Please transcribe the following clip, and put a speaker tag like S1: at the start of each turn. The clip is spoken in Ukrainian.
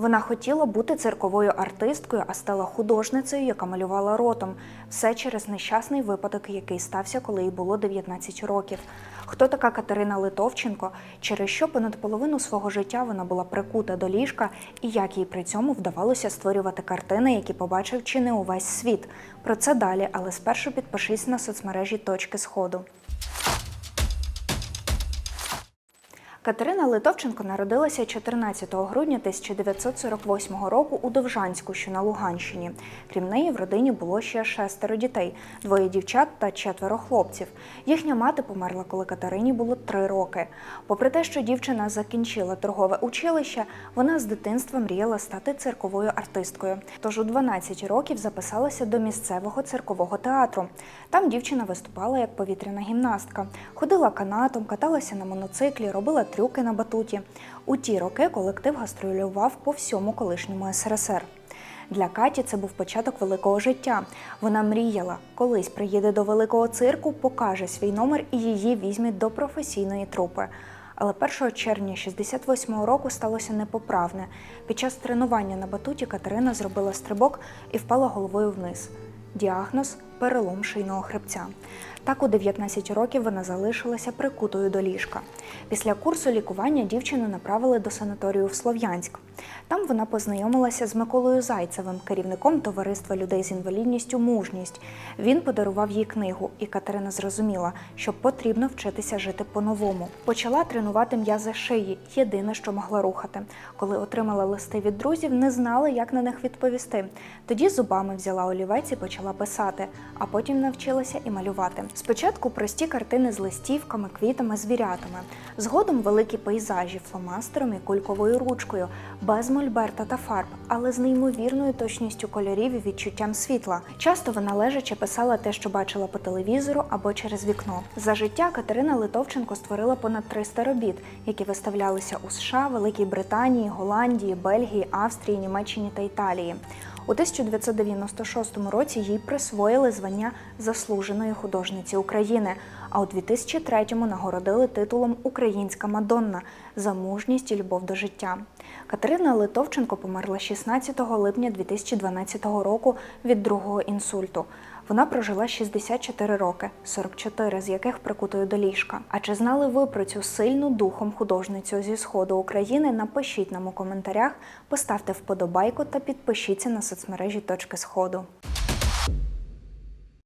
S1: Вона хотіла бути цирковою артисткою, а стала художницею, яка малювала ротом. Все через нещасний випадок, який стався, коли їй було 19 років. Хто така Катерина Литовченко, через що понад половину свого життя вона була прикута до ліжка, і як їй при цьому вдавалося створювати картини, які побачив чи не увесь світ. Про це далі, але спершу підпишись на соцмережі Точки Сходу. Катерина Литовченко народилася 14 грудня 1948 року у Довжанську, що на Луганщині. Крім неї, в родині було ще шестеро дітей: двоє дівчат та четверо хлопців. Їхня мати померла, коли Катерині було три роки. Попри те, що дівчина закінчила торгове училище, вона з дитинства мріяла стати цирковою артисткою. Тож у 12 років записалася до місцевого циркового театру. Там дівчина виступала як повітряна гімнастка, ходила канатом, каталася на моноциклі, робила трюки на батуті. У ті роки колектив гастролював по всьому колишньому СРСР. Для Каті це був початок великого життя. Вона мріяла, колись приїде до великого цирку, покаже свій номер і її візьмуть до професійної трупи. Але 1 червня 68-го року сталося непоправне. Під час тренування на батуті Катерина зробила стрибок і впала головою вниз. Діагноз перелом шийного хребця. Так у 19 років вона залишилася прикутою до ліжка. Після курсу лікування дівчину направили до санаторію в Слов'янськ. Там вона познайомилася з Миколою Зайцевим, керівником товариства людей з інвалідністю Мужність. Він подарував їй книгу, і Катерина зрозуміла, що потрібно вчитися жити по-новому. Почала тренувати м'язи шиї, єдине, що могла рухати. Коли отримала листи від друзів, не знала, як на них відповісти. Тоді зубами взяла олівець і почала писати, а потім навчилася і малювати. Спочатку прості картини з листівками, квітами, звірятами. Згодом великі пейзажі фломастером і кульковою ручкою, без мольберта та фарб, але з неймовірною точністю кольорів і відчуттям світла. Часто вона лежачи писала те, що бачила по телевізору або через вікно. За життя Катерина Литовченко створила понад 300 робіт, які виставлялися у США, Великій Британії, Голландії, Бельгії, Австрії, Німеччині та Італії. У 1996 році їй присвоїли звання заслуженої художниці України, а у 2003-му нагородили титулом Українська Мадонна за мужність і любов до життя. Катерина Литовченко померла 16 липня 2012 року від другого інсульту. Вона прожила 64 роки, 44 з яких прикутою до ліжка. А чи знали ви про цю сильну духом художницю зі сходу України? Напишіть нам у коментарях, поставте вподобайку та підпишіться на соцмережі Точки Сходу.